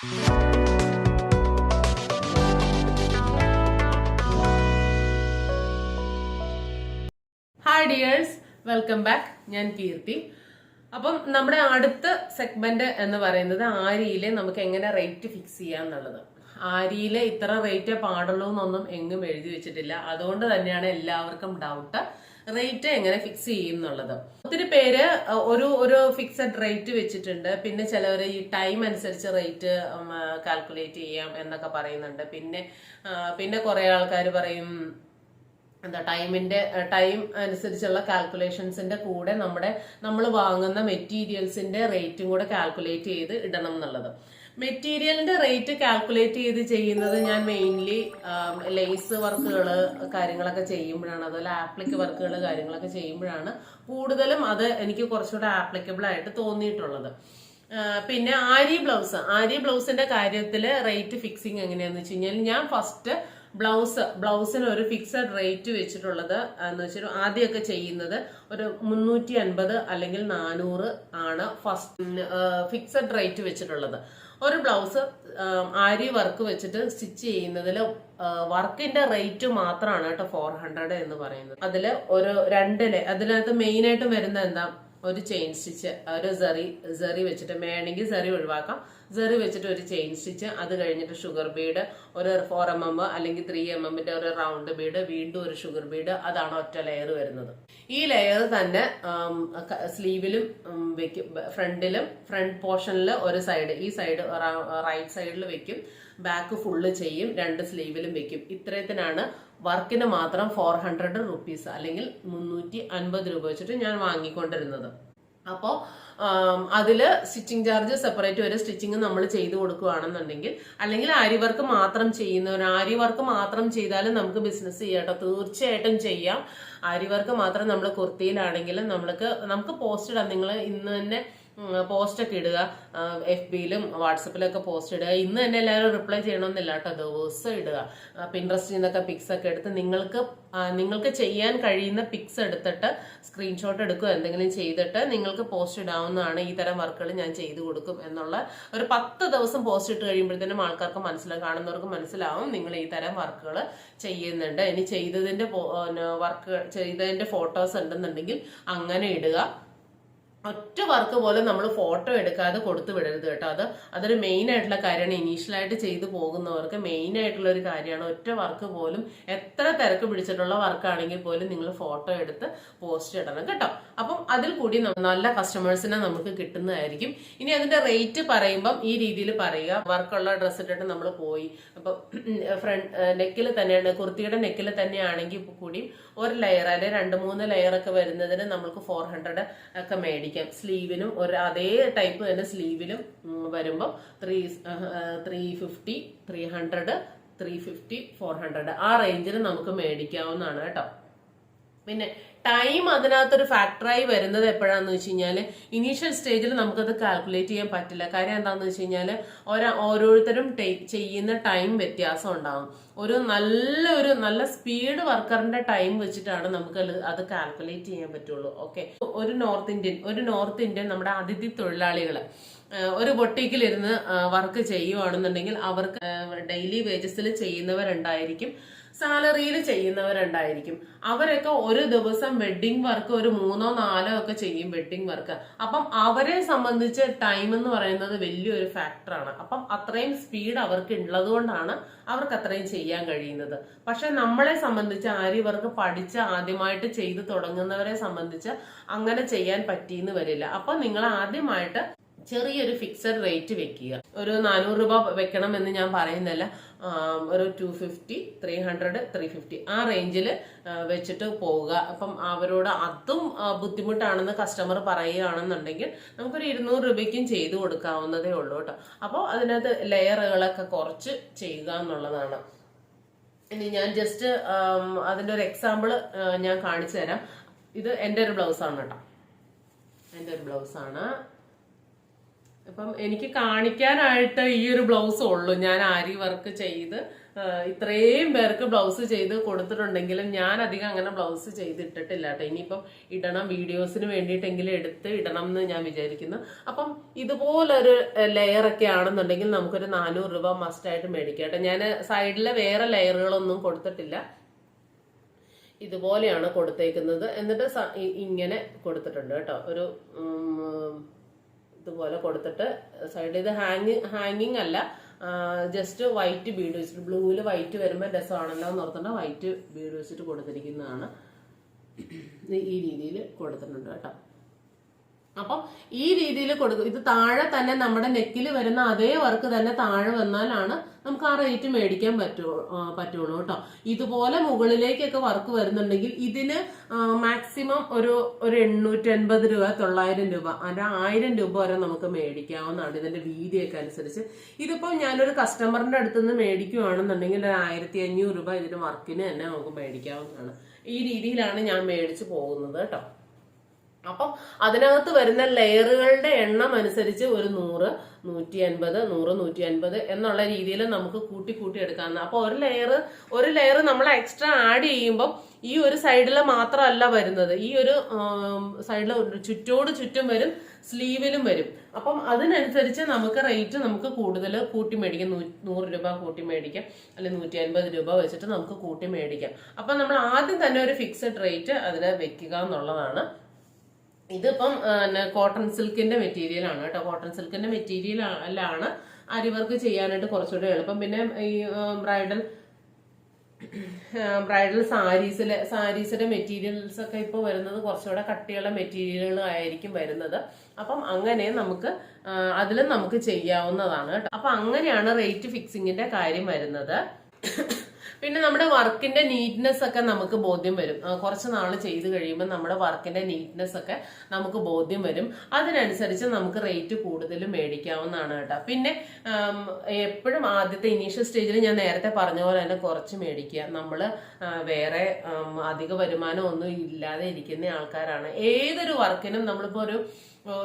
Hi dears welcome back ഞാൻ കീർത്തി. അപ്പം നമ്മുടെ അടുത്ത സെഗ്മെന്റ് എന്ന് പറയുന്നത് ആരിയിലെ നമുക്ക് എങ്ങനെ റേറ്റ് ഫിക്സ് ചെയ്യാം എന്നുള്ളത്. ആരിയിലെ ഇത്ര റേറ്റ് പാടുള്ളൂ എന്നൊന്നും എങ്ങും എഴുതി വെച്ചിട്ടില്ല. അതുകൊണ്ട് തന്നെയാണ് എല്ലാവർക്കും ഡൗട്ട് റേറ്റ് എങ്ങനെ ഫിക്സ് ചെയ്യും എന്നുള്ളത്. ഒത്തിരി പേര് ഒരു ഒരു ഫിക്സഡ് റേറ്റ് വെച്ചിട്ടുണ്ട്. പിന്നെ ചിലവർ ഈ ടൈം അനുസരിച്ച് റേറ്റ് കാൽക്കുലേറ്റ് ചെയ്യാം എന്നൊക്കെ പറയുന്നുണ്ട്. പിന്നെ പിന്നെ കുറെ ആൾക്കാർ പറയും എന്താ ടൈമിന്റെ ടൈം അനുസരിച്ചുള്ള കാൽക്കുലേഷൻസിന്റെ കൂടെ നമ്മുടെ നമ്മൾ വാങ്ങുന്ന മെറ്റീരിയൽസിന്റെ റേറ്റും കൂടെ കാൽക്കുലേറ്റ് ചെയ്ത് ഇടണം എന്നുള്ളത്. മെറ്റീരിയലിന്റെ റേറ്റ് കാൽക്കുലേറ്റ് ചെയ്ത് ചെയ്യുന്നത് ഞാൻ മെയിൻലി ലേസ് വർക്കുകൾ കാര്യങ്ങളൊക്കെ ചെയ്യുമ്പോഴാണ്. അതുപോലെ ആപ്ലിക് വർക്കുകൾ കാര്യങ്ങളൊക്കെ ചെയ്യുമ്പോഴാണ് കൂടുതലും അത് എനിക്ക് കുറച്ചുകൂടെ ആപ്ലിക്കബിൾ ആയിട്ട് തോന്നിയിട്ടുള്ളത്. പിന്നെ ആരി ബ്ലൗസ് ആരി ബ്ലൗസിന്റെ കാര്യത്തിൽ റേറ്റ് ഫിക്സിങ് എങ്ങനെയാന്ന് വെച്ച് കഴിഞ്ഞാൽ ഞാൻ ഫസ്റ്റ് ബ്ലൗസ് ബ്ലൗസിന് ഒരു ഫിക്സഡ് റേറ്റ് വെച്ചിട്ടുള്ളത് എന്ന് വെച്ചാൽ ആദ്യമൊക്കെ ചെയ്യുന്നത് ഒരു മുന്നൂറ്റി അൻപത് അല്ലെങ്കിൽ നാനൂറ് ആണ് ഫസ്റ്റ് ഫിക്സഡ് റേറ്റ് വെച്ചിട്ടുള്ളത്. ഒരു ബ്ലൗസ് ആരി വർക്ക് വെച്ചിട്ട് സ്റ്റിച്ച് ചെയ്യുന്നതിൽ വർക്കിന്റെ റേറ്റ് മാത്രമാണ് കേട്ടോ ഫോർ ഹൺഡ്രഡ് എന്ന് പറയുന്നത്. അതിൽ ഒരു രണ്ടിൽ അതിനകത്ത് മെയിൻ ആയിട്ട് വരുന്ന എന്താ? ഒരു ചെയിൻ സ്റ്റിച്ച് ഒരു സെറി സെറി വെച്ചിട്ട് വേണമെങ്കിൽ സെറി ഒഴിവാക്കാം. സെറി വെച്ചിട്ട് ഒരു ചെയിൻ സ്റ്റിച്ച് അത് കഴിഞ്ഞിട്ട് ഷുഗർ ബീഡ് ഒരു ഫോർ എം എം അല്ലെങ്കിൽ ത്രീ എം എമ്മിന്റെ ഒരു റൗണ്ട് ബീഡ് വീണ്ടും ഒരു ഷുഗർ ബീഡ് അതാണ് ഒറ്റ ലെയർ വരുന്നത്. ഈ ലെയർ തന്നെ സ്ലീവിലും വെക്കും ഫ്രണ്ടിലും ഫ്രണ്ട് പോർഷനിൽ ഒരു സൈഡ് ഈ സൈഡ് റൈറ്റ് സൈഡിൽ വെക്കും. ബാക്ക് ഫുള്ള് ചെയ്യും രണ്ട് സ്ലീവിലും വെക്കും. ഇത്രയത്തിനാണ് വർക്കിന് മാത്രം ഫോർ ഹൺഡ്രഡ് റുപ്പീസ് അല്ലെങ്കിൽ മുന്നൂറ്റി അൻപത് രൂപ വെച്ചിട്ട് ഞാൻ വാങ്ങിക്കൊണ്ടിരുന്നത്. അപ്പോൾ അതിൽ സ്റ്റിച്ചിങ് ചാർജ് സെപ്പറേറ്റ് ഒരു സ്റ്റിച്ചിങ് നമ്മൾ ചെയ്തു കൊടുക്കുകയാണെന്നുണ്ടെങ്കിൽ അല്ലെങ്കിൽ ആരി വർക്ക് മാത്രം ചെയ്യുന്നവർ ആരി വർക്ക് മാത്രം ചെയ്താലും നമുക്ക് ബിസിനസ് ചെയ്യാട്ടോ തീർച്ചയായിട്ടും ചെയ്യാം. ആരി വർക്ക് മാത്രം നമ്മൾ കുർത്തിയിലാണെങ്കിലും നമ്മൾക്ക് നമുക്ക് പോസ്റ്റ് ഇടാം നിങ്ങൾ ഇന്ന് തന്നെ പോസ്റ്റ് ഒക്കെ ഇടുക. എഫ് ബിയിലും വാട്സപ്പിലൊക്കെ പോസ്റ്റ് ഇടുക. ഇന്ന് തന്നെ എല്ലാവരും റിപ്ലൈ ചെയ്യണമെന്നില്ല കേട്ടോ. ദിവസം ഇടുക. പിൻട്രസ്റ്റിൽ നിന്നൊക്കെ പിക്സ് ഒക്കെ എടുത്ത് നിങ്ങൾക്ക് നിങ്ങൾക്ക് ചെയ്യാൻ കഴിയുന്ന പിക്സ് എടുത്തിട്ട് സ്ക്രീൻഷോട്ട് എടുക്കുക. എന്തെങ്കിലും ചെയ്തിട്ട് നിങ്ങൾക്ക് പോസ്റ്റ് ഇടാവുന്നതാണ് ഈ തരം വർക്കുകൾ ഞാൻ ചെയ്തു കൊടുക്കും എന്നുള്ള ഒരു പത്ത് ദിവസം പോസ്റ്റ് ഇട്ട് കഴിയുമ്പോഴത്തേനും ആൾക്കാർക്ക് മനസ്സിലാവും കാണുന്നവർക്ക് മനസ്സിലാവും നിങ്ങൾ ഈ തരം വർക്കുകൾ ചെയ്യുന്നുണ്ട്. ഇനി ചെയ്തതിന്റെ വർക്ക് ചെയ്തതിന്റെ ഫോട്ടോസ് ഉണ്ടെന്നുണ്ടെങ്കിൽ അങ്ങനെ ഇടുക. ഒറ്റ വർക്ക് പോലും നമ്മൾ ഫോട്ടോ എടുക്കാതെ കൊടുത്തു വിടരുത് കേട്ടോ. അത് അതൊരു മെയിൻ ആയിട്ടുള്ള കാര്യമാണ്. ഇനീഷ്യലായിട്ട് ചെയ്തു പോകുന്നവർക്ക് മെയിൻ ആയിട്ടുള്ള ഒരു കാര്യമാണ്. ഒറ്റ വർക്ക് പോലും എത്ര തിരക്ക് പിടിച്ചിട്ടുള്ള വർക്കാണെങ്കിൽ പോലും നിങ്ങൾ ഫോട്ടോ എടുത്ത് പോസ്റ്റ് ഇടണം കേട്ടോ. അപ്പം അതിൽ കൂടി നല്ല കസ്റ്റമേഴ്സിനെ നമുക്ക് കിട്ടുന്നതായിരിക്കും. ഇനി അതിന്റെ റേറ്റ് പറയുമ്പം ഈ രീതിയിൽ പറയുക. വർക്കുള്ള ഡ്രസ്സ് ഇട്ടിട്ട് നമ്മൾ പോയി. അപ്പം ഫ്രണ്ട് നെക്കിൽ തന്നെയാണ് കുർത്തിയുടെ നെക്കിൽ തന്നെയാണെങ്കിൽ കൂടി ഒരു ലെയർ അല്ലെങ്കിൽ രണ്ട് മൂന്ന് ലെയർ ഒക്കെ വരുന്നതിന് നമുക്ക് ഫോർ ഹൺഡ്രഡ് ഒക്കെ മേടിക്കാം. സ്ലീവിനും ഒരു അതേ ടൈപ്പ് തന്നെ സ്ലീവിലും വരുമ്പോൾ three three fifty three hundred three fifty four hundred ആ റേഞ്ചിൽ നമുക്ക് മേടിക്കാവുന്നതാണ് കേട്ടോ. പിന്നെ ടൈം അതിനകത്തൊരു ഫാക്ടറായി വരുന്നത് എപ്പോഴാണെന്ന് വെച്ച് കഴിഞ്ഞാൽ ഇനീഷ്യൽ സ്റ്റേജിൽ നമുക്കത് കാൽക്കുലേറ്റ് ചെയ്യാൻ പറ്റില്ല. കാര്യം എന്താണെന്ന് വെച്ച് കഴിഞ്ഞാൽ ഓരോ ഓരോരുത്തരും ചെയ്യുന്ന ടൈം വ്യത്യാസം ഉണ്ടാകും ഒരു നല്ല ഒരു നല്ല സ്പീഡ് വർക്കറിന്റെ ടൈം വെച്ചിട്ടാണ് നമുക്ക് അത് കാൽക്കുലേറ്റ് ചെയ്യാൻ പറ്റുള്ളൂ. ഓക്കെ ഒരു നോർത്ത് ഇന്ത്യൻ ഒരു നോർത്ത് ഇന്ത്യൻ നമ്മുടെ അതിഥി തൊഴിലാളികൾ ഒരു ബൊട്ടീക്കിലിരുന്ന് വർക്ക് ചെയ്യുവാണെന്നുണ്ടെങ്കിൽ അവർക്ക് ഡെയിലി വേജസിൽ ചെയ്യുന്നവരുണ്ടായിരിക്കും. സാലറിയിൽ ചെയ്യുന്നവരുണ്ടായിരിക്കും. അവരൊക്കെ ഒരു ദിവസം വെഡിങ് വർക്ക് ഒരു മൂന്നോ നാലോ ഒക്കെ ചെയ്യും വെഡിങ് വർക്ക്. അപ്പം അവരെ സംബന്ധിച്ച് ടൈം എന്ന് പറയുന്നത് വലിയൊരു ഫാക്ടറാണ്. അപ്പം അത്രയും സ്പീഡ് അവർക്ക് ഉള്ളതുകൊണ്ടാണ് അവർക്ക് അത്രയും ചെയ്യാൻ കഴിയുന്നത്. പക്ഷെ നമ്മളെ സംബന്ധിച്ച് ആര്യ വർക്ക് പഠിച്ച് ആദ്യമായിട്ട് ചെയ്തു തുടങ്ങുന്നവരെ സംബന്ധിച്ച് അങ്ങനെ ചെയ്യാൻ പറ്റിയെന്ന് വരില്ല. അപ്പം നിങ്ങൾ ആദ്യമായിട്ട് ചെറിയൊരു ഫിക്സഡ് റേറ്റ് വെക്കുക. ഒരു നാനൂറ് രൂപ വെക്കണം എന്ന് ഞാൻ പറയുന്നില്ല ഒരു two fifty three hundred three fifty ആ റേഞ്ചിൽ വെച്ചിട്ട് പോവുക. അപ്പം അവരോട് അതും ബുദ്ധിമുട്ടാണെന്ന് കസ്റ്റമർ പറയുകയാണെന്നുണ്ടെങ്കിൽ നമുക്കൊരു ഇരുന്നൂറ് രൂപയ്ക്കും ചെയ്തു കൊടുക്കാവുന്നതേ ഉള്ളൂ കേട്ടോ. അപ്പോൾ അതിനകത്ത് ലെയറുകളൊക്കെ കുറച്ച് ചെയ്യുക എന്നുള്ളതാണ്. ഇനി ഞാൻ ജസ്റ്റ് അതിന്റെ ഒരു എക്സാമ്പിൾ ഞാൻ കാണിച്ചു തരാം. ഇത് എന്റെ ഒരു ബ്ലൗസാണ് കേട്ടോ. എന്റെ ഒരു ബ്ലൗസാണ് അപ്പം എനിക്ക് കാണിക്കാനായിട്ട് ഈ ഒരു ബ്ലൗസ് ഉള്ളൂ. ഞാൻ ആരി വർക്ക് ചെയ്ത് ഇത്രയും പേർക്ക് ബ്ലൗസ് ചെയ്ത് കൊടുത്തിട്ടുണ്ടെങ്കിലും ഞാൻ അധികം അങ്ങനെ ബ്ലൗസ് ചെയ്തിട്ടിട്ടില്ല കേട്ടോ. ഇനിയിപ്പം ഇടണം വീഡിയോസിന് വേണ്ടിയിട്ടെങ്കിലും എടുത്ത് ഇടണം എന്ന് ഞാൻ വിചാരിക്കുന്നു. അപ്പം ഇതുപോലൊരു ലെയർ ഒക്കെ ആണെന്നുണ്ടെങ്കിൽ നമുക്കൊരു നാനൂറ് രൂപ മസ്റ്റായിട്ട് മേടിക്കാം കേട്ടോ. ഞാൻ സൈഡിലെ വേറെ ലെയറുകളൊന്നും കൊടുത്തിട്ടില്ല. ഇതുപോലെയാണ് കൊടുത്തേക്കുന്നത്. എന്നിട്ട് ഇങ്ങനെ കൊടുത്തിട്ടുണ്ട് കേട്ടോ. ഒരു ഇതുപോലെ കൊടുത്തിട്ട് സൈഡിൽ ഇത് ഹാങ് ഹാങ്ങിങ് അല്ല. ജസ്റ്റ് വൈറ്റ് ബീഡ് വെച്ചിട്ട് ബ്ലൂവിൽ വൈറ്റ് വരുമ്പോൾ രസമാണല്ലോ എന്ന് ഓർത്തിട്ട് വൈറ്റ് ബീഡ് വെച്ചിട്ട് കൊടുത്തിരിക്കുന്നതാണ്. ഈ രീതിയിൽ കൊടുത്തിട്ടുണ്ട് കേട്ടോ. അപ്പം ഈ രീതിയിൽ കൊടുക്കും ഇത് താഴെ തന്നെ നമ്മുടെ നെക്കിൽ വരുന്ന അതേ വർക്ക് തന്നെ താഴെ വന്നാലാണ് നമുക്ക് ആ റേറ്റ് മേടിക്കാൻ പറ്റൂ പറ്റുള്ളൂ കേട്ടോ. ഇതുപോലെ മുകളിലേക്കൊക്കെ വർക്ക് വരുന്നുണ്ടെങ്കിൽ ഇതിന് മാക്സിമം ഒരു ഒരു എണ്ണൂറ്റി അൻപത് രൂപ തൊള്ളായിരം രൂപ അല്ല ആയിരം രൂപ വരെ നമുക്ക് മേടിക്കാവുന്നതാണ് ഇതിന്റെ വീതിയൊക്കെ അനുസരിച്ച്. ഇതിപ്പോൾ ഞാനൊരു കസ്റ്റമറിന്റെ അടുത്ത് നിന്ന് മേടിക്കുകയാണെന്നുണ്ടെങ്കിൽ ഒരു ആയിരത്തി അഞ്ഞൂറ് രൂപ ഇതിന് വർക്കിന് തന്നെ നമുക്ക് മേടിക്കാവുന്നതാണ്. ഈ രീതിയിലാണ് ഞാൻ മേടിച്ചു പോകുന്നത് കേട്ടോ. അപ്പം അതിനകത്ത് വരുന്ന ലെയറുകളുടെ എണ്ണം അനുസരിച്ച് ഒരു നൂറ് നൂറ്റി അൻപത് നൂറ് നൂറ്റി അൻപത് എന്നുള്ള രീതിയിൽ നമുക്ക് കൂട്ടി കൂട്ടി എടുക്കാവുന്ന അപ്പോൾ ഒരു ലെയർ ഒരു ലെയർ നമ്മൾ എക്സ്ട്രാ ആഡ് ചെയ്യുമ്പോൾ ഈ ഒരു സൈഡിൽ മാത്രമല്ല വരുന്നത്. ഈ ഒരു സൈഡിൽ ചുറ്റോട് ചുറ്റും വരും സ്ലീവിലും വരും. അപ്പം അതിനനുസരിച്ച് നമുക്ക് റേറ്റ് നമുക്ക് കൂടുതൽ കൂട്ടി മേടിക്കാം. നൂറ് രൂപ കൂട്ടി മേടിക്കാം. അല്ലെങ്കിൽ നൂറ്റി അൻപത് രൂപ വെച്ചിട്ട് നമുക്ക് കൂട്ടി മേടിക്കാം. അപ്പം നമ്മൾ ആദ്യം തന്നെ ഒരു ഫിക്സഡ് റേറ്റ് അതിന് വെക്കുക എന്നുള്ളതാണ് ഇതിപ്പം കോട്ടൺ സിൽക്കിന്റെ മെറ്റീരിയൽ ആണ് കേട്ടോ. കോട്ടൺ സിൽക്കിന്റെ മെറ്റീരിയൽ മെറ്റീരിയലാണ് അരിവർക്ക് ചെയ്യാനായിട്ട് കുറച്ചുകൂടെ എളുപ്പം. പിന്നെ ഈ ബ്രൈഡൽ ബ്രൈഡൽ സാരീസിലെ സാരീസിന്റെ മെറ്റീരിയൽസ് ഒക്കെ ഇപ്പോൾ വരുന്നത് കുറച്ചുകൂടെ കട്ടിയുള്ള മെറ്റീരിയലുകൾ ആയിരിക്കും വരുന്നത്. അപ്പം അങ്ങനെ നമുക്ക് അതിലും നമുക്ക് ചെയ്യാവുന്നതാണ് കേട്ടോ. അപ്പൊ അങ്ങനെയാണ് റേറ്റ് ഫിക്സിങ്ങിന്റെ കാര്യം വരുന്നത്. പിന്നെ നമ്മുടെ വർക്കിന്റെ നീറ്റ്നെസ് ഒക്കെ നമുക്ക് ബോധ്യം വരും. കുറച്ച് നാൾ ചെയ്ത് കഴിയുമ്പോൾ നമ്മുടെ വർക്കിന്റെ നീറ്റ്നെസ് ഒക്കെ നമുക്ക് ബോധ്യം വരും. അതിനനുസരിച്ച് നമുക്ക് റേറ്റ് കൂടുതൽ മേടിക്കാവുന്നതാണ് കേട്ടോ. പിന്നെ എപ്പോഴും ആദ്യത്തെ ഇനീഷ്യൽ സ്റ്റേജിൽ ഞാൻ നേരത്തെ പറഞ്ഞ പോലെ തന്നെ കുറച്ച് മേടിക്കുക. നമ്മൾ വേറെ അധിക വരുമാനം ഒന്നും ഇല്ലാതെ ഇരിക്കുന്ന ആൾക്കാരാണ്. ഏതൊരു വർക്കിനും നമ്മളിപ്പോൾ ഒരു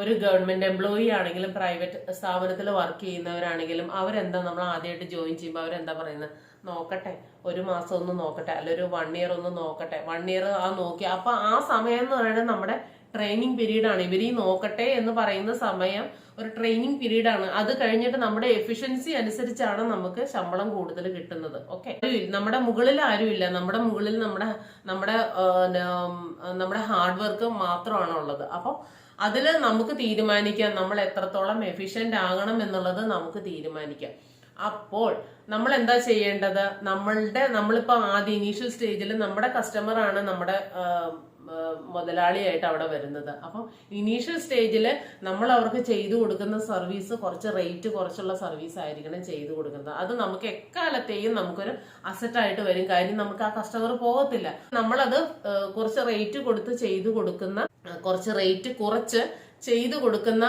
ഒരു ഗവൺമെന്റ് എംപ്ലോയി ആണെങ്കിലും പ്രൈവറ്റ് സ്ഥാപനത്തിൽ വർക്ക് ചെയ്യുന്നവരാണെങ്കിലും അവരെന്താ നമ്മൾ ആദ്യമായിട്ട് ജോയിൻ ചെയ്യുമ്പോൾ അവരെന്താ പറയുന്നത് നോക്കട്ടെ. ഒരു മാസം ഒന്ന് നോക്കട്ടെ. അല്ല ഒരു വൺ ഇയർ ഒന്ന് നോക്കട്ടെ. വൺ ഇയർ ആ നോക്കി. അപ്പൊ ആ സമയം എന്ന് പറയുന്നത് നമ്മുടെ ട്രെയിനിങ് പീരീഡ് ആണ്. ഇവർ ഈ നോക്കട്ടെ എന്ന് പറയുന്ന സമയം ഒരു ട്രെയിനിങ് പീരീഡ് ആണ്. അത് കഴിഞ്ഞിട്ട് നമ്മുടെ എഫിഷ്യൻസി അനുസരിച്ചാണ് നമുക്ക് ശമ്പളം കൂടുതൽ കിട്ടുന്നത്. ഓക്കെ നമ്മുടെ മുകളിൽ ആരുമില്ല. നമ്മുടെ മുകളിൽ നമ്മുടെ നമ്മുടെ നമ്മുടെ ഹാർഡ് വർക്ക് മാത്രമാണ് ഉള്ളത്. അപ്പം അതിൽ നമുക്ക് തീരുമാനിക്കാം. നമ്മൾ എത്രത്തോളം എഫിഷ്യന്റ് ആകണം എന്നുള്ളത് നമുക്ക് തീരുമാനിക്കാം. അപ്പോൾ നമ്മൾ എന്താ ചെയ്യേണ്ടത്? നമ്മളുടെ നമ്മളിപ്പോ ആദ്യ ഇനീഷ്യൽ സ്റ്റേജിൽ നമ്മുടെ കസ്റ്റമർ ആണ് നമ്മുടെ മുതലാളിയായിട്ട് അവിടെ വരുന്നത്. അപ്പം ഇനീഷ്യൽ സ്റ്റേജിൽ നമ്മൾ അവർക്ക് ചെയ്തു കൊടുക്കുന്ന സർവീസ് കുറച്ച് റേറ്റ് കുറച്ചുള്ള സർവീസ് ആയിരിക്കണം ചെയ്തു കൊടുക്കുന്നത്. അത് നമുക്ക് എക്കാലത്തെയും നമുക്കൊരു അസറ്റ് ആയിട്ട് വരും. കാര്യം നമുക്ക് ആ കസ്റ്റമർ പോകത്തില്ല. നമ്മളത് കുറച്ച് റേറ്റ് കൊടുത്ത് ചെയ്തു കൊടുക്കുന്ന കുറച്ച് റേറ്റ് കുറച്ച് ചെയ്തു കൊടുക്കുന്ന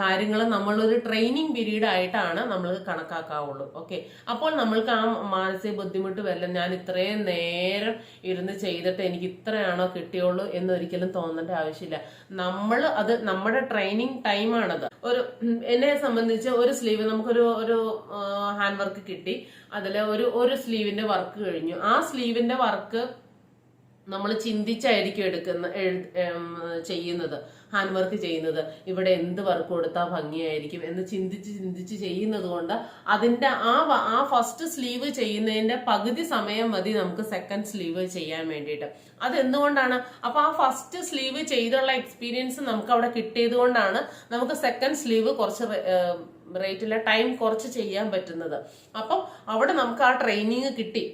കാര്യങ്ങൾ നമ്മളൊരു ട്രെയിനിങ് പീരീഡ് ആയിട്ടാണ് നമ്മൾ കണക്കാക്കാവുള്ളൂ. ഓക്കെ അപ്പോൾ നമ്മൾക്ക് ആ മാനസിക ബുദ്ധിമുട്ട് വരില്ല ഞാൻ ഇത്രയും നേരം ഇരുന്ന് ചെയ്തിട്ട് എനിക്ക് ഇത്രയാണോ കിട്ടിയുള്ളൂ എന്നൊരിക്കലും തോന്നേണ്ട ആവശ്യമില്ല. നമ്മൾ അത് നമ്മുടെ ട്രെയിനിങ് ടൈമാണത് ഒരു എന്നെ സംബന്ധിച്ച് ഒരു സ്ലീവ് നമുക്കൊരു ഒരു ഹാൻഡ് വർക്ക് കിട്ടി. അതിൽ ഒരു ഒരു സ്ലീവിന്റെ വർക്ക് കഴിഞ്ഞു. ആ സ്ലീവിന്റെ വർക്ക് നമ്മൾ ചിന്തിച്ചായിരിക്കും എടുക്കുന്ന ചെയ്യുന്നത് ഹാൻഡ് വർക്ക് ചെയ്യുന്നത്. ഇവിടെ എന്ത് വർക്ക് കൊടുത്താൽ ഭംഗിയായിരിക്കും എന്ന് ചിന്തിച്ച് ചിന്തിച്ച് ചെയ്യുന്നത് കൊണ്ട് അതിന്റെ ആ ആ ഫസ്റ്റ് സ്ലീവ് ചെയ്യുന്നതിന്റെ പകുതി സമയം മതി നമുക്ക് സെക്കൻഡ് സ്ലീവ് ചെയ്യാൻ വേണ്ടിയിട്ട്. അത് എന്തുകൊണ്ടാണ് ആ ഫസ്റ്റ് സ്ലീവ് ചെയ്തുള്ള എക്സ്പീരിയൻസ് നമുക്ക് അവിടെ കിട്ടിയത് കൊണ്ടാണ് നമുക്ക് സെക്കൻഡ് സ്ലീവ് കുറച്ച് റേറ്റിലെ ടൈം കുറച്ച് ചെയ്യാൻ പറ്റുന്നത്. അപ്പം അവിടെ നമുക്ക് ആ ട്രെയിനിങ് കിട്ടി.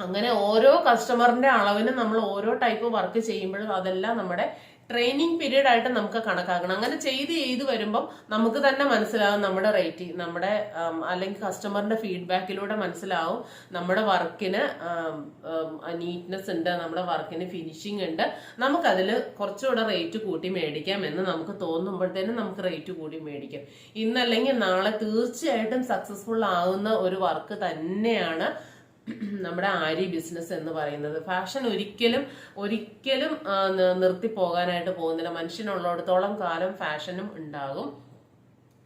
അങ്ങനെ ഓരോ കസ്റ്റമറിന്റെ അളവിന് നമ്മൾ ഓരോ ടൈപ്പ് വർക്ക് ചെയ്യുമ്പോഴും അതെല്ലാം നമ്മുടെ ട്രെയിനിങ് പീരീഡ് ആയിട്ട് നമുക്ക് കണക്കാക്കണം. അങ്ങനെ ചെയ്ത് ചെയ്ത് വരുമ്പോൾ നമുക്ക് തന്നെ മനസ്സിലാവും നമ്മുടെ റേറ്റ് നമ്മുടെ അല്ലെങ്കിൽ കസ്റ്റമറിന്റെ ഫീഡ്ബാക്കിലൂടെ മനസ്സിലാവും നമ്മുടെ വർക്കിന് നീറ്റ്നെസ് ഉണ്ട് നമ്മുടെ വർക്കിന് ഫിനിഷിംഗ് ഉണ്ട്. നമുക്കതിൽ കുറച്ചുകൂടെ റേറ്റ് കൂട്ടി മേടിക്കാം എന്ന് നമുക്ക് തോന്നുമ്പോഴത്തേനും നമുക്ക് റേറ്റ് കൂടി മേടിക്കാം. ഇന്നല്ലെങ്കിൽ നാളെ തീർച്ചയായിട്ടും സക്സസ്ഫുൾ ആവുന്ന ഒരു വർക്ക് തന്നെയാണ് നമ്മുടെ ആരി ബിസിനസ് എന്ന് പറയുന്നത്. ഫാഷൻ ഒരിക്കലും ഒരിക്കലും നിർത്തി പോകാനായിട്ട് പോകുന്നില്ല. മനുഷ്യനുള്ളിടത്തോളം കാലം ഫാഷനും ഉണ്ടാകും.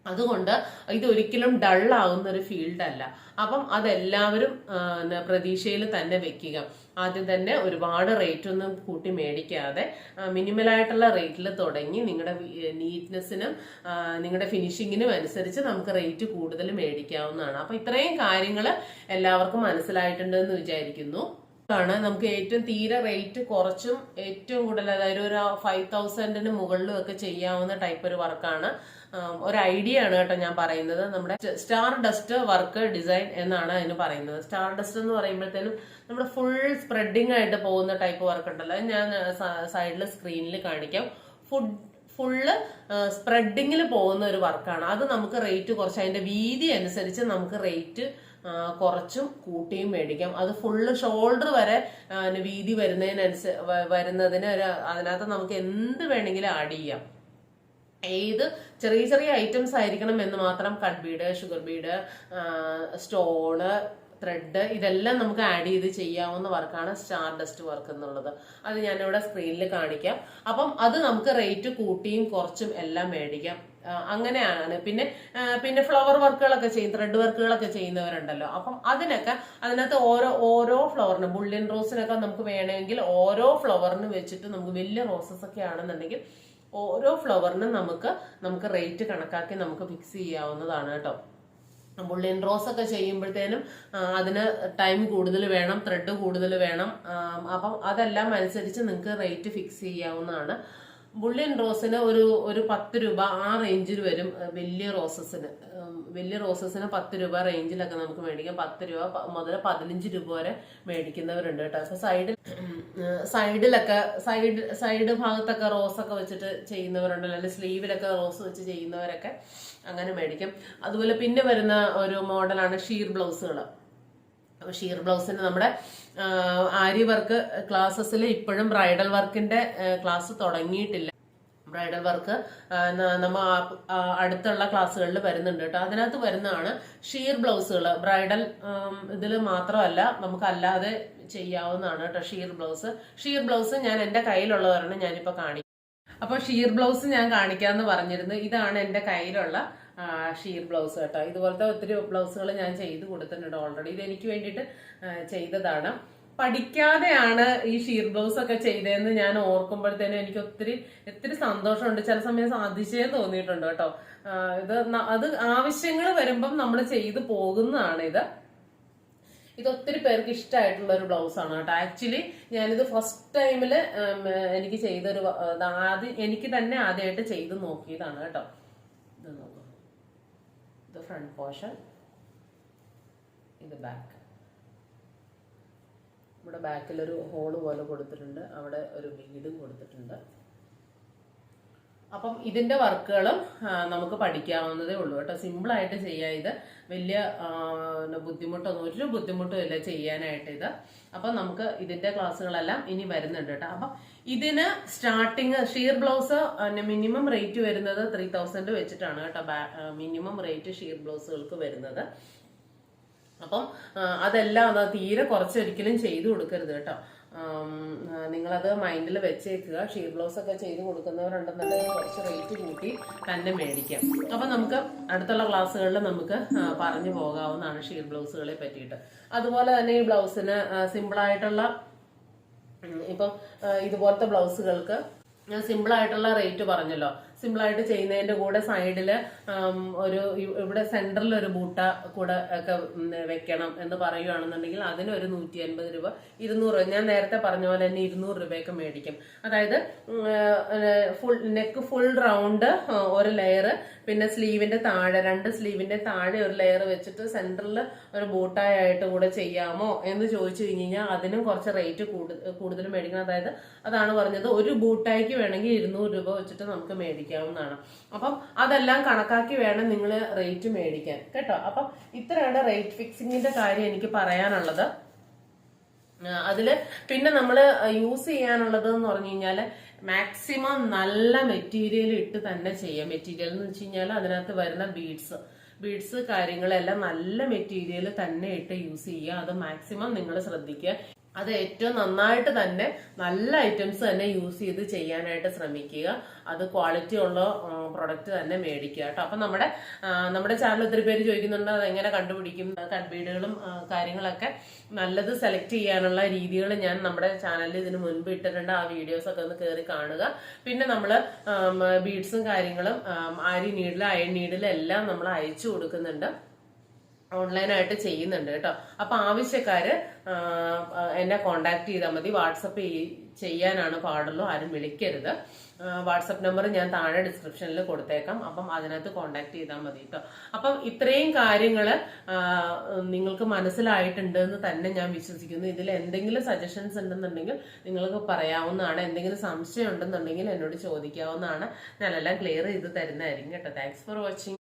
അതുകൊണ്ട് ഇത് ഒരിക്കലും ഡൾ ആകുന്ന ഒരു ഫീൽഡ് അല്ല. അപ്പം അതെല്ലാവരും പ്രതീക്ഷയിൽ തന്നെ വെക്കുക. ആദ്യം തന്നെ ഒരുപാട് റേറ്റ് ഒന്നും കൂട്ടി മേടിക്കാതെ മിനിമലായിട്ടുള്ള റേറ്റിൽ തുടങ്ങി നിങ്ങളുടെ നീറ്റ്നെസ്സിനും നിങ്ങളുടെ ഫിനിഷിങ്ങിനും അനുസരിച്ച് നമുക്ക് റേറ്റ് കൂടുതൽ മേടിക്കാവുന്നതാണ്. അപ്പം ഇത്രയും കാര്യങ്ങൾ എല്ലാവർക്കും മനസ്സിലായിട്ടുണ്ടെന്ന് വിചാരിക്കുന്നു. ാണ് നമുക്ക് ഏറ്റവും തീരെ റേറ്റ് കുറച്ചും ഏറ്റവും കൂടുതൽ അതായത് ഒരു ഫൈവ് തൗസൻഡിന് മുകളിലും ഒക്കെ ചെയ്യാവുന്ന ടൈപ്പ് ഒരു വർക്കാണ് ഒരു ഐഡിയ ആണ് കേട്ടോ ഞാൻ പറയുന്നത്. നമ്മുടെ സ്റ്റാർ ഡസ്റ്റ് വർക്ക് ഡിസൈൻ എന്നാണ് അതിന് പറയുന്നത്. സ്റ്റാർ ഡസ്റ്റ് എന്ന് പറയുമ്പോഴത്തേനും നമ്മുടെ ഫുൾ സ്പ്രെഡിങ് ആയിട്ട് പോകുന്ന ടൈപ്പ് വർക്ക് ഉണ്ടല്ലോ. ഞാൻ സൈഡിൽ സ്ക്രീനിൽ കാണിക്കാം. ഫുഡ് ഫുള്ള് സ്പ്രെഡിങ്ങിൽ പോകുന്ന ഒരു വർക്കാണ് അത് നമുക്ക് റേറ്റ് കുറച്ച് അതിന്റെ വീതി അനുസരിച്ച് നമുക്ക് റേറ്റ് കുറച്ചും കൂട്ടിയും മേടിക്കാം. അത് ഫുള്ള് ഷോൾഡർ വരെ വീതി വരുന്നതിനനുസ വരുന്നതിന് ഒരു അതിനകത്ത് നമുക്ക് എന്ത് വേണമെങ്കിലും ആഡ് ചെയ്യാം. ഏത് ചെറിയ ചെറിയ ഐറ്റംസ് ആയിരിക്കണം എന്ന് മാത്രം cut bead sugar bead stone thread ഇതെല്ലാം നമുക്ക് ആഡ് ചെയ്ത് ചെയ്യാവുന്ന വർക്കാണ് സ്റ്റാർ ഡസ്റ്റ് വർക്ക് എന്നുള്ളത്. അത് ഞാനിവിടെ സ്ക്രീനിൽ കാണിക്കാം. അപ്പം അത് നമുക്ക് റേറ്റ് കൂട്ടിയും കുറച്ചും എല്ലാം മേടിക്കാം. അങ്ങനെയാണ്. പിന്നെ പിന്നെ ഫ്ലവർ വർക്കുകളൊക്കെ ചെയ്യും ത്രെഡ് വർക്കുകളൊക്കെ ചെയ്യുന്നവരുണ്ടല്ലോ. അപ്പം അതിനൊക്കെ അതിനകത്ത് ഓരോ ഓരോ ഫ്ലവറിന് ബുള്ളിൻ റോസിനൊക്കെ നമുക്ക് വേണമെങ്കിൽ ഓരോ ഫ്ലവറിന് വെച്ചിട്ട് നമുക്ക് വലിയ റോസസ് ഒക്കെ ആണെന്നുണ്ടെങ്കിൽ ഓരോ ഫ്ലവറിനും നമുക്ക് നമുക്ക് റേറ്റ് കണക്കാക്കി നമുക്ക് ഫിക്സ് ചെയ്യാവുന്നതാണ് കേട്ടോ. ബുള്ളിയൻ റോസ് ഒക്കെ ചെയ്യുമ്പോഴത്തേനും അതിന് ടൈം കൂടുതൽ വേണം ത്രെഡ് കൂടുതൽ വേണം അപ്പം അതെല്ലാം അനുസരിച്ച് നിങ്ങൾക്ക് റേറ്റ് ഫിക്സ് ചെയ്യാവുന്നതാണ്. ബുള്ളിയൻ റോസിന് ഒരു ഒരു പത്ത് രൂപ ആ റേഞ്ചിൽ വരും. വലിയ റോസസിന്. വലിയ റോസസിന് പത്ത് രൂപ റേഞ്ചിലൊക്കെ നമുക്ക് മേടിക്കാം. പത്ത് രൂപ മുതൽ പതിനഞ്ച് രൂപ വരെ മേടിക്കുന്നവരുണ്ട് കേട്ടോ. അപ്പൊ സൈഡിൽ സൈഡിലൊക്കെ സൈഡ് സൈഡ് ഭാഗത്തൊക്കെ റോസ് ഒക്കെ വെച്ചിട്ട് ചെയ്യുന്നവരുണ്ട്. അല്ലെങ്കിൽ സ്ലീവിലൊക്കെ റോസ് വെച്ച് ചെയ്യുന്നവരൊക്കെ അങ്ങനെ മേടിക്കും. അതുപോലെ പിന്നെ വരുന്ന ഒരു മോഡലാണ് ഷീർ ബ്ലൗസുകൾ ഷീർ ബ്ലൗസിന് നമ്മുടെ ആര്യ ആരി വർക്ക് ക്ലാസ്സസിൽ ഇപ്പോഴും ബ്രൈഡൽ വർക്കിന്റെ ക്ലാസ് തുടങ്ങിയിട്ടില്ല. ബ്രൈഡൽ വർക്ക് നമ്മ അടുത്തുള്ള ക്ലാസ്സുകളിൽ വരുന്നുണ്ട് കേട്ടോ. അതിനകത്ത് വരുന്നതാണ് ഷീർ ബ്ലൗസുകൾ ബ്രൈഡൽ ഇതിൽ മാത്രമല്ല നമുക്ക് അല്ലാതെ ചെയ്യാവുന്നതാണ് കേട്ടോ ഷീർ ബ്ലൗസ്. ഷീർ ബ്ലൗസ് ഞാൻ എന്റെ കയ്യിലുള്ളവരാണ് ഞാനിപ്പോൾ കാണിക്കും അപ്പൊ ഷീർ ബ്ലൗസ് ഞാൻ കാണിക്കാന്ന് പറഞ്ഞിരുന്നു. ഇതാണ് എന്റെ കയ്യിലുള്ള ഷീർ ബ്ലൗസ് കേട്ടോ. ഇതുപോലത്തെ ഒത്തിരി ബ്ലൗസുകൾ ഞാൻ ചെയ്ത് കൊടുത്തിട്ടുണ്ട് ഓൾറെഡി ഇത് എനിക്ക് വേണ്ടിയിട്ട് ചെയ്തതാണ്. പഠിക്കാതെയാണ് ഈ ഷീർ ബ്ലൗസ് ഒക്കെ ചെയ്തതെന്ന് ഞാൻ ഓർക്കുമ്പോഴത്തേനും എനിക്ക് ഒത്തിരി ഒത്തിരി സന്തോഷമുണ്ട്. ചില സമയം അതിശയം തോന്നിയിട്ടുണ്ട് കേട്ടോ. ഇത് അത് ആവശ്യങ്ങൾ വരുമ്പം നമ്മൾ ചെയ്തു പോകുന്നതാണ് ഇത്. ഇത് ഒത്തിരി പേർക്ക് ഇഷ്ടമായിട്ടുള്ള ഒരു ബ്ലൗസ് ആണ് കേട്ടോ. ആക്ച്വലി ഞാനിത് ഫസ്റ്റ് ടൈമിൽ എനിക്ക് ചെയ്തൊരു ആദ്യം എനിക്ക് തന്നെ ആദ്യമായിട്ട് ചെയ്ത് നോക്കിയതാണ് കേട്ടോ. ഇത് നോക്കൂ. ഇത് front portion ഇത് ബാക്ക് ഇവിടെ ബാക്കിൽ ഒരു ഹോൾ പോലെ കൊടുത്തിട്ടുണ്ട്. അവിടെ ഒരു വീടും കൊടുത്തിട്ടുണ്ട്. അപ്പം ഇതിന്റെ വർക്കുകളും നമുക്ക് പഠിക്കാവുന്നതേ ഉള്ളൂ കേട്ടോ. സിമ്പിളായിട്ട് ചെയ്യാം ഇത്. വലിയ ബുദ്ധിമുട്ടൊന്നും ഒരു ബുദ്ധിമുട്ടും ഇല്ല ചെയ്യാനായിട്ട് ഇത്. അപ്പം നമുക്ക് ഇതിന്റെ ക്ലാസ്സുകളെല്ലാം ഇനി വരുന്നുണ്ട് കേട്ടോ. അപ്പം ഇതിന് starting sheer blouse minimum rate വരുന്നത് ത്രീ തൗസൻഡ് വെച്ചിട്ടാണ് കേട്ടോ. മിനിമം റേറ്റ് ഷീർ ബ്ലൗസുകൾക്ക് വരുന്നത്. അപ്പം അതെല്ലാം അത് തീരെ കുറച്ചൊരിക്കലും ചെയ്തു കൊടുക്കരുത് കേട്ടോ. നിങ്ങളത് മൈൻഡിൽ വെച്ചേക്കുക. ഷീർ ബ്ലൗസ് ഒക്കെ ചെയ്ത് കൊടുക്കുന്നവരുണ്ടെന്നുണ്ടെങ്കിൽ കുറച്ച് റേറ്റ് കൂട്ടി തന്നെ മേടിക്കാം. അപ്പം നമുക്ക് അടുത്തുള്ള ക്ലാസ്സുകളിൽ നമുക്ക് പറഞ്ഞു പോകാവുന്നതാണ് ഷീർ ബ്ലൗസുകളെ പറ്റിയിട്ട്. അതുപോലെ തന്നെ ഈ ബ്ലൗസിന് സിമ്പിളായിട്ടുള്ള ഇപ്പം ഇതുപോലത്തെ ബ്ലൗസുകൾക്ക് ഞാൻ സിമ്പിൾ ആയിട്ടുള്ള റേറ്റ് പറഞ്ഞല്ലോ. സിമ്പിൾ ആയിട്ട് ചെയ്യുന്നതിന്റെ കൂടെ സൈഡിൽ ഒരു ഇവിടെ സെന്ററിൽ ഒരു ബൂട്ട കൂടെ ഒക്കെ വെക്കണം എന്ന് പറയുകയാണെന്നുണ്ടെങ്കിൽ അതിന് ഒരു നൂറ്റി അൻപത് രൂപ ഇരുന്നൂറ് ഞാൻ നേരത്തെ പറഞ്ഞ പോലെ തന്നെ ഇരുന്നൂറ് രൂപയൊക്കെ മേടിക്കും. അതായത് ഫുൾ നെക്ക് ഫുൾ റൗണ്ട് ഒരു ലെയർ പിന്നെ സ്ലീവിന്റെ താഴെ രണ്ട് സ്ലീവിന്റെ താഴെ ഒരു ലെയർ വെച്ചിട്ട് സെന്ററിൽ ഒരു ബൂട്ടായിട്ട് കൂടെ ചെയ്യാമോ എന്ന് ചോദിച്ചു കഴിഞ്ഞ് കഴിഞ്ഞാൽ അതിനും കുറച്ച് റേറ്റ് കൂടുതൽ മേടിക്കണം. അതായത് അതാണ് പറഞ്ഞത് ഒരു ബൂട്ടായിക്ക് വേണമെങ്കിൽ ഇരുന്നൂറ് രൂപ വെച്ചിട്ട് നമുക്ക് മേടിക്കാവുന്നതാണ്. അപ്പം അതെല്ലാം കണക്കാക്കി വേണം നിങ്ങൾ റേറ്റ് മേടിക്കാൻ. കേട്ടോ? അപ്പം ഇത്രയാണ് റേറ്റ് ഫിക്സിങ്ങിന്റെ കാര്യം എനിക്ക് പറയാനുള്ളത്. അതിൽ പിന്നെ നമ്മൾ യൂസ് ചെയ്യാനുള്ളത് എന്ന് പറഞ്ഞു കഴിഞ്ഞാൽ മാക്സിമം നല്ല മെറ്റീരിയൽ ഇട്ട് തന്നെ ചെയ്യാം. മെറ്റീരിയൽ എന്ന് വെച്ച് കഴിഞ്ഞാൽ അതിനകത്ത് വരുന്ന ബീഡ്സ് ബീഡ്സ് കാര്യങ്ങളെല്ലാം നല്ല മെറ്റീരിയൽ തന്നെ ഇട്ട് യൂസ് ചെയ്യുക അത് മാക്സിമം നിങ്ങൾ ശ്രദ്ധിക്കുക. അത് ഏറ്റവും നന്നായിട്ട് തന്നെ നല്ല ഐറ്റംസ് തന്നെ യൂസ് ചെയ്ത് ചെയ്യാനായിട്ട് ശ്രമിക്കുക. അത് ക്വാളിറ്റി ഉള്ള പ്രൊഡക്റ്റ് തന്നെ മേടിക്കുക കേട്ടോ. അപ്പം നമ്മുടെ നമ്മുടെ ചാനൽ ഒത്തിരി പേര് ചോദിക്കുന്നുണ്ട് അതെങ്ങനെ കണ്ടുപിടിക്കും കൺബീഡുകളും കാര്യങ്ങളൊക്കെ നല്ലത് സെലക്ട് ചെയ്യാനുള്ള രീതികൾ ഞാൻ നമ്മുടെ ചാനലിൽ ഇതിന് മുൻപ് ഇട്ടിട്ടുണ്ട്. ആ വീഡിയോസ് ഒക്കെ ഒന്ന് കയറി കാണുക. പിന്നെ നമ്മൾ ബീഡ്സും കാര്യങ്ങളും ആരി നീഡിൽ അയൺ നീഡിൽ എല്ലാം നമ്മൾ അയച്ചു കൊടുക്കുന്നുണ്ട്. ഓൺലൈനായിട്ട് ചെയ്യുന്നുണ്ട് കേട്ടോ. അപ്പൊ ആവശ്യക്കാര് എന്നെ കോണ്ടാക്ട് ചെയ്താൽ മതി. വാട്സപ്പ് ചെയ്യാനാണ് പാടുള്ളൂ ആരും വിളിക്കരുത്. വാട്സപ്പ് നമ്പർ ഞാൻ താഴെ ഡിസ്ക്രിപ്ഷനിൽ കൊടുത്തേക്കാം. അപ്പം അതിനകത്ത് കോണ്ടാക്ട് ചെയ്താൽ മതി കേട്ടോ. അപ്പം ഇത്രയും കാര്യങ്ങൾ നിങ്ങൾക്ക് മനസ്സിലായിട്ടുണ്ട് എന്ന് തന്നെ ഞാൻ വിശ്വസിക്കുന്നു. ഇതിൽ എന്തെങ്കിലും സജഷൻസ് ഉണ്ടെന്നുണ്ടെങ്കിൽ നിങ്ങൾക്ക് പറയാവുന്നതാണ്. എന്തെങ്കിലും സംശയം ഉണ്ടെന്നുണ്ടെങ്കിൽ എന്നോട് ചോദിക്കാവുന്നതാണ്. ഞാനെല്ലാം ക്ലിയർ ചെയ്ത് തരുന്നതായിരിക്കും കേട്ടോ. Thanks for watching